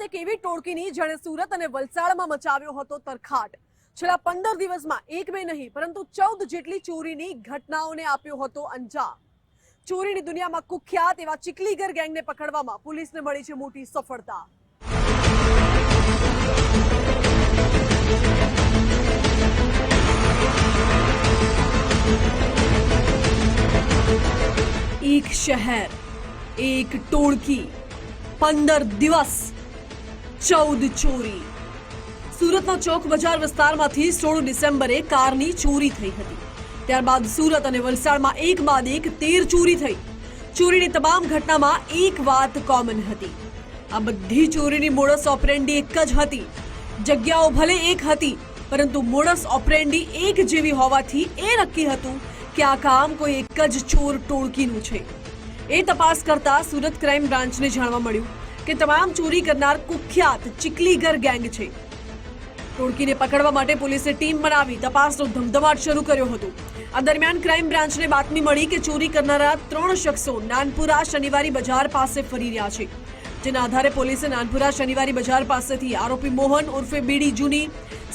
વાત એક એવી ટોળકીની જેણે સુરત અને વલસાડમાં મચાવ્યો હતો તરખાટ. છેલ્લા પંદર દિવસમાં એક બે નહીં, પરંતુ ચૌદ જેટલી ચોરીની ઘટનાઓને આપ્યો હતો અંજામ. ચોરીની દુનિયામાં કુખ્યાત એવા ચીકલીગર ગેંગને પકડવામાં પોલીસને મળી છે મોટી સફળતા. એક શહેર, એક ટોળકી. પંદર દિવસ ચૌદ ચોરી. સુરતના ચોક બજાર વિસ્તારમાંથી સોળ ડિસેમ્બરે કારની ચોરી થઈ હતી. ત્યારબાદ સુરત અને વલસાડમાં એક બાદ એક તેર ચોરી થઈ. ચોરીની તમામ ઘટનામાં એક વાત કોમન હતી. આ બધી ચોરીની મોડસ ઓપરેન્ડી એક જ હતી. જગ્યાઓ ભલે એક હતી, પરંતુ મોડસ ઓપરેન્ડી એક જેવી હોવાથી એ નક્કી હતું કે આ કામ કોઈ એક જ ચોર ટોળકીનું છે. એ તપાસ કરતા સુરત ક્રાઇમ બ્રાન્ચને જાણવા મળ્યું કે તમામ ચોરી કરનાર કુખ્યાત ચીકલીગર ગેંગ છે. ટોળકીને પકડવા માટે પોલીસે ટીમ બનાવી તપાસનો ધમધમાટ શરૂ કર્યો હતો. આ દરમિયાન ક્રાઇમ બ્રાન્ચને બાતમી મળી કે ચોરી કરનારા ત્રણ શખ્સો નાનપુરા શનિવારી બજાર પાસે ફરી રહ્યા છે. જેના આધારે પોલીસે નાનપુરા શનિવારી બજાર પાસેથી આરોપી મોહન ઉર્ફે બીડી જૂની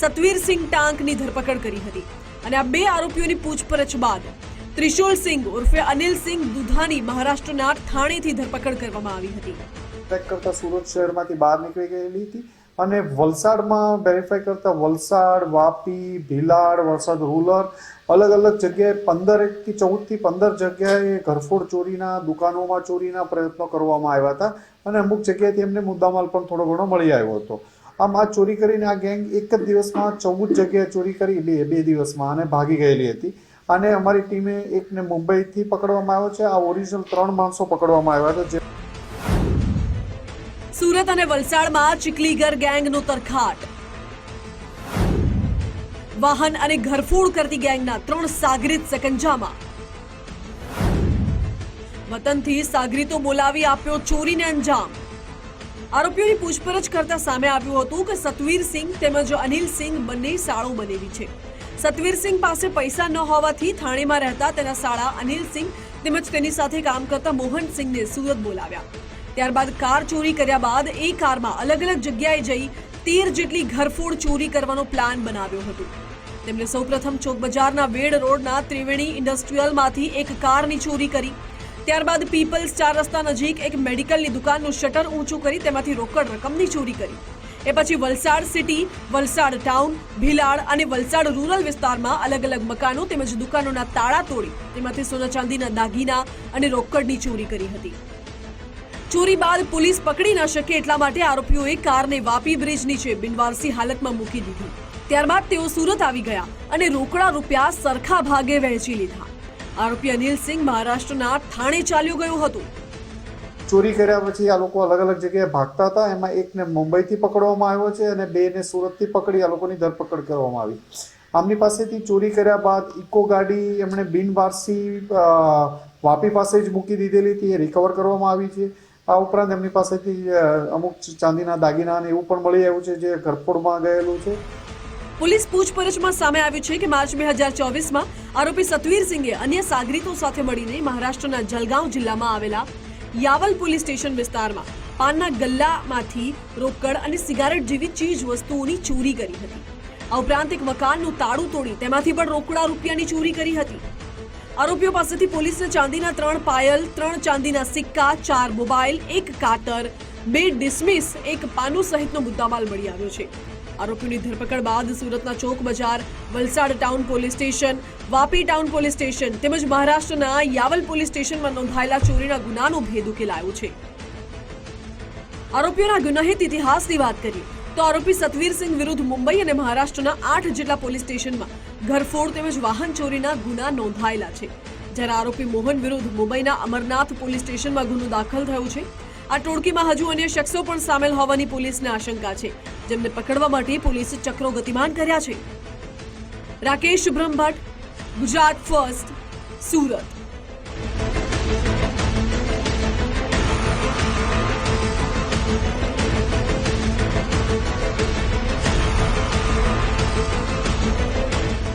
સતવીરસિંહ ટાંકની ધરપકડ કરી હતી. અને આ બે આરોપીઓની પૂછપરછ બાદ ત્રિશુલસિંહ ઉર્ફે અનિલસિંહ દુધાની મહારાષ્ટ્રના ઠાણેથી ધરપકડ કરવામાં આવી હતી. ટ્રેક કરતા સુરત શહેરમાંથી બહાર નીકળી ગયેલી હતી. અને વલસાડમાં વેરીફાઈ કરતા વલસાડ, વાપી, ભીલાડ, વલસાડ રૂરલ અલગ અલગ જગ્યાએ પંદર એકથી ચૌદથી પંદર જગ્યાએ ઘરફોડ ચોરીના, દુકાનોમાં ચોરીના પ્રયત્નો કરવામાં આવ્યા હતા. અને અમુક જગ્યાએથી એમને મુદ્દામાલ પણ થોડો ઘણો મળી આવ્યો હતો. આમ આ ચોરી કરીને આ ગેંગ એક જ દિવસમાં ચૌદ જગ્યાએ ચોરી કરી, બે બે દિવસમાં અને ભાગી ગયેલી હતી. અને અમારી ટીમે એકને મુંબઈથી પકડવામાં આવ્યો છે. આ ઓરિજિનલ ત્રણ માણસો પકડવામાં આવ્યા હતા, જે સુરત અને વલસાડમાં ચીકલીગર ગેંગનો તરખાટ. વાહન અને ઘરફોડ કરતી ગેંગના ત્રણ સાગરીત સકંજામાં. વતનથી સાગરીતો બોલાવી આપ્યો ચોરીને અંજામ. આરોપીઓની પૂછપરછ કરતા સામે આવ્યું હતું કે સતવીરસિંહ તેમજ અનિલસિંહ બંને સાળો બનેલી છે. સતવીરસિંહ પાસે પૈસા ન હોવાથી થાણેમાં રહેતા તેના સાળા અનિલસિંહ તેમજ તેની સાથે કામ કરતા મોહનસિંહને સુરત બોલાવ્યા. ત્યારબાદ કાર ચોરી કર્યા બાદ એ કારમાં અલગ અલગ જગ્યાએ જઈ તેર જેટલી ઘરફોડ ચોરી કરવાનો પ્લાન બનાવ્યો હતો. તેમણે સૌપ્રથમ ચોક બજારના વેડ રોડના ત્રિવેણી ઇન્ડસ્ટ્રીયલમાંથી એક કારની ચોરી કરી. ત્યારબાદ પીપલ્સ ચાર રસ્તા નજીક એક મેડિકલની દુકાનનું શટર ઊંચું કરી તેમાંથી રોકડ રકમની ચોરી કરી. એ પછી વલસાડ સિટી, વલસાડ ટાઉન, ભીલાડ અને વલસાડ રૂરલ વિસ્તારમાં અલગ અલગ મકાનો તેમજ દુકાનોના તાળા તોડી. તેમાંથી સોના ચાંદીના દાગીના અને રોકડની ચોરી કરી હતી. ચોરી બાદ પોલીસ પકડી ન શકે એટલા માટે આરોપીઓએ કારને વાપી બ્રિજ નીચે બિનવારસી હાલતમાં મૂકી દીધી. ત્યારબાદ તેઓ સુરત આવી ગયા અને રોકડા રૂપિયા સરખા ભાગે વહેંચી લીધા. આરોપી અનિલ સિંહ મહારાષ્ટ્રના ઠાણે ચાલ્યો ગયો હતો. ચોરી કર્યા પછી આ લોકો અલગ અલગ જગ્યાએ ભાગતા હતા. એમાં એકને મુંબઈથી પકડવામાં આવ્યો છે અને બેને સુરતથી પકડી આ લોકોની ધરપકડ કરવામાં આવી. આમની પાસેથી ચોરી કર્યા બાદ ઇકો ગાડી એમણે બિનવારસી વાપી પાસે જ મૂકી દીધેલી હતી. એ રિકવર કરવામાં આવી છે. આ ઉપરાંત એમની પાસેથી અમુક ચાંદીના દાગીના અને એવું પણ મળી આવ્યું છે, જે ઘરફોડમાં ગયેલું છે. પોલીસ પૂછપરછમાં સામે આવ્યું છે કે માર્ચ બે હજાર ચોવીસમાં આરોપી સતવીરસિંહે અન્ય સાગરીતો સાથે મળીને મહારાષ્ટ્રના જલગાંવ જિલ્લામાં આવેલા યાવલ પોલીસ સ્ટેશન વિસ્તારમાં પાનના ગલ્લામાંથી રોકડ અને સિગારેટ જેવી ચીજ વસ્તુઓની ચોરી કરી હતી. આ ઉપરાંત એક મકાનનું તાળું તોડી તેમાંથી પણ રોકડા રૂપિયાની ચોરી કરી હતી. આરોપીઓ પાસેથી પોલીસને ચાંદીના ત્રણ પાયલ, ત્રણ ચાંદીના સિક્કા, ચાર મોબાઈલ, એક કાતર, બે ડિસમિસ, એક પાનું સહિતનો મુદ્દામાલ મળી આવ્યો છે. આરોપીઓની ધરપકડ બાદ સુરતના Chowk Bazaar, Valsad town police station, Vapi town police station તેમજ મહારાષ્ટ્રના યાવલ પોલીસ સ્ટેશનમાં નોંધાયેલા ચોરીના ગુનાનો ભેદ ઉકેલાયો છે. આરોપીઓના ગુનાહિત ઇતિહાસની વાત કરીએ તો આરોપી સતવીરસિંહ વિરુદ્ધ મુંબઈ અને મહારાષ્ટ્રના આઠ જેટલા પોલીસ સ્ટેશનમાં ઘરફોડ તેમજ વાહન ચોરીના ગુના નોંધાયેલા છે. જ્યારે આરોપી મોહન વિરુદ્ધ મુંબઈના અમરનાથ પોલીસ સ્ટેશનમાં ગુનો દાખલ થયો છે. આ ટોળકીમાં હજુ અન્ય શખ્સો પણ સામેલ હોવાની પોલીસને આશંકા છે. જેમને પકડવા માટે પોલીસે ચક્રો ગતિમાન કર્યા છે. રાકેશ બ્રહ્મભટ્ટ, ગુજરાત ફર્સ્ટ, સુરત.